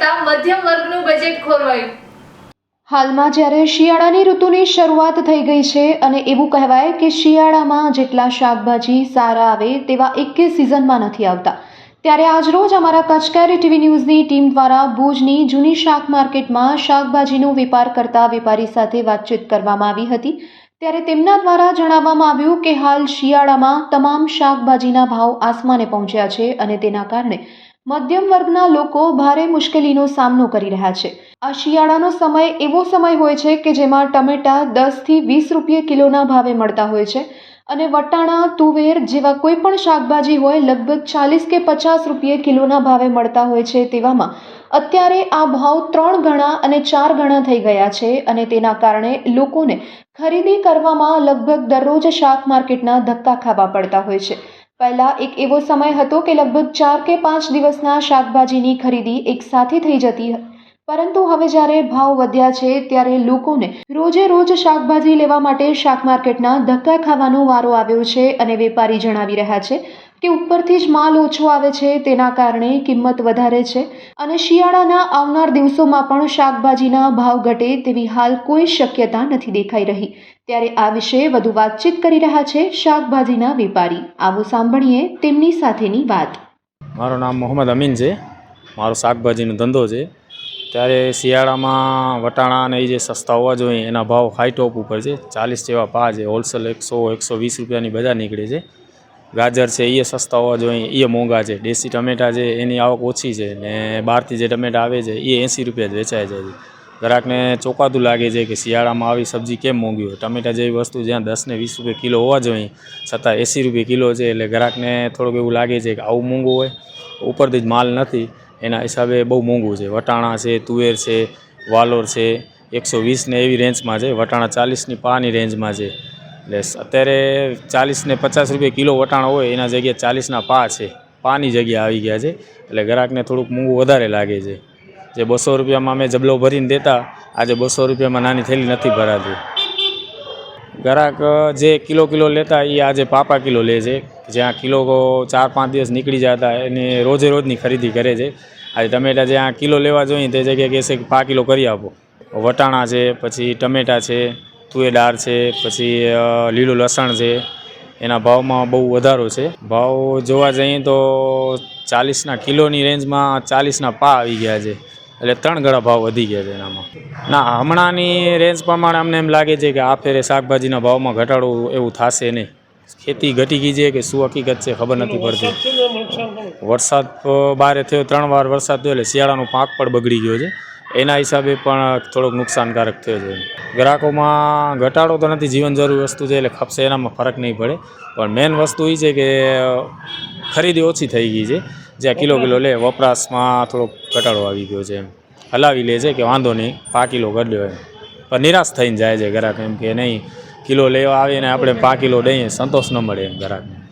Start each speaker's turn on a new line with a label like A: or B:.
A: મધ્યમ વર્ગનું બજેટ ખોરવાયું.
B: હાલમાં જ્યારે શિયાળાની ઋતુની શરૂઆત થઈ ગઈ છે અને એવું કહેવાય કે શિયાળામાં જેટલા શાકભાજી સારા આવે તેવા એકે સિઝનમાં નથી આવતા. ત્યારે આજરોજ અમારા કચકારી ટીવી ન્યૂઝની ટીમ દ્વારા ભુજની જૂની શાક માર્કેટમાં શાકભાજીનો વેપાર કરતા વેપારી સાથે વાતચીત કરવામાં આવી હતી. ત્યારે તેમના દ્વારા જણાવવામાં આવ્યું કે હાલ શિયાળામાં તમામ શાકભાજીના ભાવ આસમાને પહોંચ્યા છે અને તેના કારણે મધ્યમ વર્ગના લોકો ભારે મુશ્કેલીનો સામનો કરી રહ્યા છે. આ શિયાળાનો સમય એવો સમય હોય છે કે જેમાં ટમેટા દસથી વીસ રૂપિયા કિલોના ભાવે મળતા હોય છે અને વટાણા, તુવેર જેવા કોઈ પણ શાકભાજી હોય લગભગ ચાલીસ કે પચાસ રૂપિયે કિલોના ભાવે મળતા હોય છે તેવામાં. અત્યારે આ ભાવ ત્રણ ગણા અને ચાર ગણા થઈ ગયા છે અને તેના કારણે લોકોને ખરીદી કરવામાં લગભગ દરરોજ શાક માર્કેટના ધક્કા ખાવા પડતા હોય છે. પહેલાં એક એવો સમય હતો કે લગભગ ચાર કે પાંચ દિવસના શાકભાજીની ખરીદી એક સાથે થઈ જતી પરંતુ હવે જ્યારે ભાવ વધ્યા છે ત્યારે લોકોને રોજે રોજ શાકભાજી લેવા માટે શાક માર્કેટના ધક્કા ખાવાનો વારો આવ્યો છે અને વેપારી જણાવી રહ્યા છે કે ઉપરથી જ માલ ઓછો આવે છે તેના કારણે કિંમત વધારે છે. અને શિયાળાના આવનાર દિવસોમાં પણ શાકભાજીના ભાવ ઘટે તેવી હાલ કોઈ શક્યતા નથી દેખાઈ રહી. ત્યારે આ વિશે વધુ વાતચીત કરી રહ્યા છે શાકભાજીના વેપારી. આવો સાંભળીએ તેમની સાથેની વાત.
C: મારું નામ મોહમ્મદ અમીન છે. મારો શાકભાજીનો ધંધો છે. ત્યારે શિયાળામાં વટાણા અને એ જે સસ્તા હોવા જોઈએ એના ભાવ હાઈ ટોપ ઉપર છે. ચાલીસ જેવા પા છે. હોલસેલ એકસો એકસો વીસ રૂપિયાની બજાર નીકળે છે. ગાજર છે એ સસ્તા હોવા જોઈએ એ મોંઘા છે, દેશી ટમેટા છે, એની આવક ઓછી છે ને બહારથી જે ટમેટા આવે છે એ એંસી રૂપિયા જ વેચાય જાય છે ગ્રાહકને ચોંકાતું લાગે છે કે શિયાળામાં આવી સબ્જી કેમ મોંઘી હોય? ટમેટા જેવી વસ્તુ જ્યાં દસ ને વીસ રૂપિયા કિલો હોવા જોઈએ, છતાં એંસી રૂપિયા કિલો છે એટલે ગ્રાહકને થોડુંક એવું લાગે છે કે આવું મોંઘું હોય. ઉપરથી જ માલ નથી, એના હિસાબે બહુ મોંઘું છે. વટાણા છે, તુવેર છે, વાલોર છે, એકસો વીસને એવી રેન્જમાં છે. વટાણા ચાલીસની પાની રેન્જમાં છે. એટલે અત્યારે ચાલીસ ને પચાસ રૂપિયા કિલો વટાણ હોય, એના જગ્યાએ ચાલીસના પા છે. પાની જગ્યા આવી ગયા છે, એટલે ગ્રાહકને થોડુંક મોંઘું વધારે લાગે છે. જે બસો રૂપિયામાં અમે જબલો ભરીને દેતા, આજે બસો રૂપિયામાં નાની થેલી નથી ભરાતી. ગ્રાહક જે કિલો કિલો લેતા, એ આજે પાપા કિલો લે છે. જ્યાં કિલો ચાર પાંચ દિવસ નીકળી જતા, એને રોજે રોજની ખરીદી કરે છે. આજે ટમેટા જ્યાં કિલો લેવા જોઈએ, તે જગ્યાએ કહેશે કે પા કિલો કરી આપો. વટાણા છે, પછી ટમેટા છે તુવેર છે, પછી લીલું લસણ છે, એના ભાવમાં બહુ વધારો છે. ભાવ જોવા જઈએ તો ચાલીસના કિલોની રેન્જમાં ચાલીસના પા આવી ગયા છે. એટલે ત્રણ ગણા ભાવ વધી ગયા છે એનામાં. ના, હમણાંની રેન્જ પ્રમાણે અમને એમ લાગે છે કે આ ફેરે શાકભાજીના ભાવમાં ઘટાડો એવું થશે નહીં. ખેતી ઘટી ગઈ છે કે શું હકીકત છે ખબર નથી પડતી. વરસાદ બારે થયો, ત્રણ વાર વરસાદ થયો એટલે શિયાળાનો પાક પણ બગડી ગયો છે. એના હિસાબે પણ થોડોક નુકસાનકારક થયો છે. ગ્રાહકોમાં ઘટાડો તો નથી, જીવન જરૂરી વસ્તુ છે એટલે ખપશે, એનામાં ફરક નહીં પડે. પણ મેઇન વસ્તુ એ છે કે, ખરીદી ઓછી થઈ ગઈ છે. જ્યાં કિલો કિલો લે, વપરાશમાં થોડોક ઘટાડો આવી ગયો છે એમ. હલાવી લે છે કે વાંધો નહીં, પા કિલો કરી એમ. પણ નિરાશ થઈને જાય છે ગ્રાહક એમ કે નહીં, કિલો લેવા આવીને આપણે પા કિલો દઈએ, સંતોષ ન મળે એમ ગ્રાહકને.